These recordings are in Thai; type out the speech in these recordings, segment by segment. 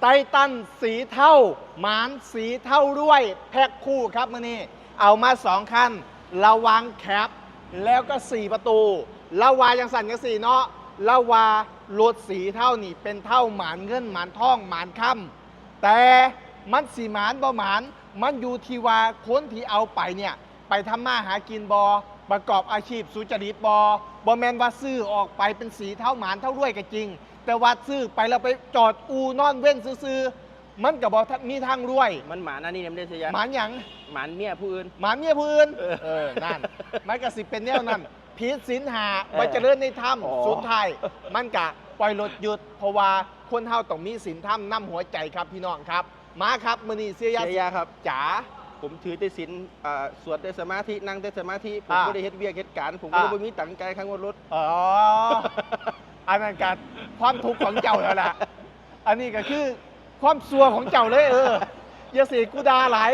ไตตันสีเท่าหมานสีเท่าด้วย แพ็คคู่ครับมื่อนี้ เอามาสองคัน ระวังแคป แล้วก็สี่ประตูละวายังสั่นกันสี่เนาะละวารถสีเท่านี่เป็นเท่าหมานเงินหมานทองหมานค่ำแต่มันสีหมานบ่หมาน มันอยู่ที่ว่าคนที่เอาไปเนี่ย ไปทำมาหากินบอประกอบอาชีพสุจริตบอบอแมนว่าซื้อออกไปเป็นสีเท่าหมานเท่าด้วยก็จริง แต่ว่าซื้อไปแล้วไปจอดอูนอนเว้นซื้อๆมันกับบอมีทางรวย มันหมานะนี่เนี่ยไม่ได้เสียหมานหยังหมานเมียผู้อื่น หมาเมียพื้อื่นเออเออนั่นมันก็สิเป็นแนวนั้นพีชสินหาเออไว้เจริญในถ้อ๋อำสุดท้ายมันกะปล่อยรถหยุด เพราะว่าคนเฮาต้องมีสินถ้ำนำหัวใจครับพี่น้องครับ มาครับมือนีเสียยาเสียยาครับ จ๋า ผมถือแต่ศีลอ่าสวดแต่สมาธินั่งแต่สมาธิผมอ่าไม่ได้เฮ็ดเวียกเฮ็ดการ ผมก็อ่าเลยบ่มีตังค์ใจายข้างบนรถ อ๋ออันนั้นการ ความทุกข์ของเจ้าแล้วล่ะ อันนี้ก็คือความซัวของเจ้าเลยเอออย่าเสียกูดาหลาย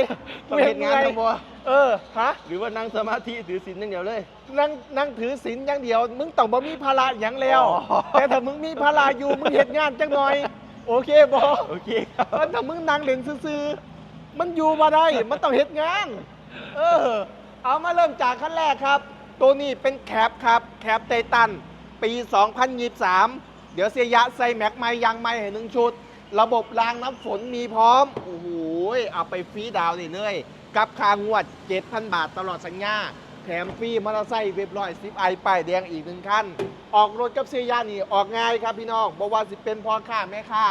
ต้องเฮ็ดงานทั้งบ่เออฮะหรือว่านั่งสมาธิถือศีลอย่างเดียวเลย นั่งนั่งถือศีลอย่างเดียว มึงต้องบ่มีภาระอย่างแล้วอ๋อแต่ถ้ามึงมีภาระอยู่มึงเห็นงานจังหน่อย โอเคบอโอเคครับถ้ามึงนั่งเล่นซื่อๆมันอยู่มาได้ มันต้องเห็นงาน เออ เอามาเริ่มจากขั้นแรกครับ ตัวนี้เป็นแคปครับ แคปไททันปี 2023 เดี๋ยวเสียยะใส่แม็กไม้ยางไม้ให้หนึ่งชุด ระบบรางน้ำฝนมีพร้อม โอ้โหเอาไปฟรีดาวน์นี่เลยกับค่างวด 7,000 บาทตลอดสัญญา แถมฟรีมอเตอร์ไซค์เว็บร้อยสิบไอป้ายแดงอีกหนึ่งคันออกรถกับเสียยานี่ออกง่ายครับพี่น้องบอกว่าสิเป็นพ่อค้าแม่ค้า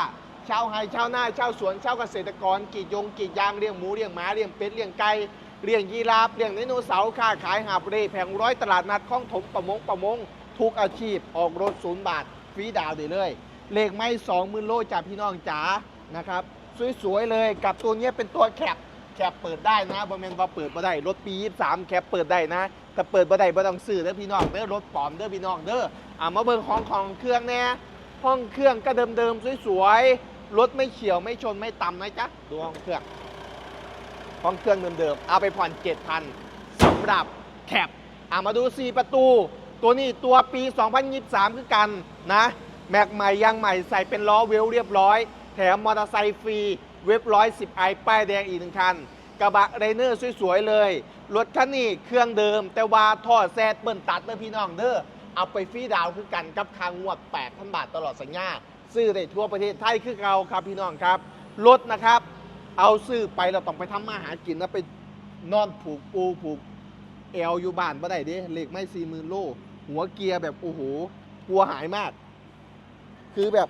ชาวไฮชาวนาชาวสวนชาวเกษตรกรกีดยงกีดยางเลี้ยงหมูเลี้ยงหมาเลี้ยงเป็ดเลี้ยงไก่เลี้ยงยีราฟเลี้ยงไดโนเสาร์ค้าขายหาบเร่แผงร้อยตลาดนัดข้องถมประมงประมง ทุกอาชีพออกรถศูนย์บาท ฟรีดาวได้เลยเลขไม่สองหมื่นโลจากพี่น้องจ๋านะครับ สวยๆเลยกับตัวเนี้ยเป็นตัวแคปแคปเปิดได้นะบอแมนว่าเปิดบ่ได้รถปี23แคปเปิดได้นะแต่เปิดบ่ได้บ่ต้องซื้อเด้อพี่น้องเด้อรถปลอมเด้อพี่น้องเด้ออ่ามาเบิ่งของของเครื่องแน่ห้องเครื่องก็เดิมๆสวยๆรถไม่เฉียวไม่ชนไม่ต่ำนะจ๊ะดูห้องเครื่องห้องเครื่องเดิมๆเอาไปผ่อน7,000สำหรับแคปอะมาดู 4 ประตู ตัวนี้ตัวปี 2023 คือกันนะ แม็กใหม่ยางใหม่ใส่เป็นล้อเวลเรียบร้อย แถมมอเตอร์ไซค์ฟรี เว็บร้อยสิบไอป้ายแดงอีกหนึ่งคัน กระบะไรเนอร์สวยๆเลย รถคันนี้เครื่องเดิม แต่ว่าท่อแซดเปิ้นตัดเด้อพี่น้องเด้อเอาไปฟรีดาวคือกันกับคางงวด8,000 บาทตลอดสัญญาซื้อได้ทั่วประเทศไทยคือเราครับพี่น้องครับรถนะครับ เอาซื้อไปเราต้องไปทำมาหากินนะไปนอนผูกปูผูกเอวอยู่บ้านบ่ได้เด้เหล็กไม่สี่หมื่นโล หัวเกียร์แบบโอ้โหกลัวหายมาก คือแบบ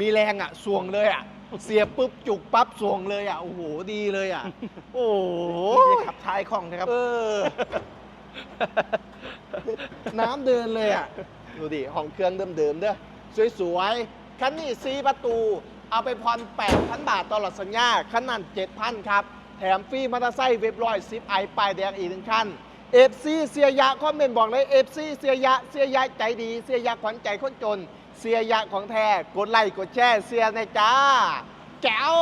มีแรงอะสวงเลยอะ เสียบปุ๊บจุกปั๊บสวงเลยอะโอ้โหดีเลยอะ โอ้โหไม่ใช่ขับท้ายคล่องนะครับ เออ น้ำเดินเลยอะ ดูดิห้องเครื่องเดิมๆเด้อสวยๆคันนี้ซีประตู เอาไปผ่อน8,000 บาทตลอดสัญญา คันนั้น7,000 ครับ แถมฟรีมอเตอร์ไซค์เว็บร้อยซิปไอป้ายแดงอีกหนึ่งคัน เอฟซีเสียยะคอมเมนต์บอกเลยเอฟซีเสียยะเสียยะใจดี เสียยะขวัญใจคนจน เสียยะของแท้กดไลค์กดแชร์เสียในจ้าแจ๋ว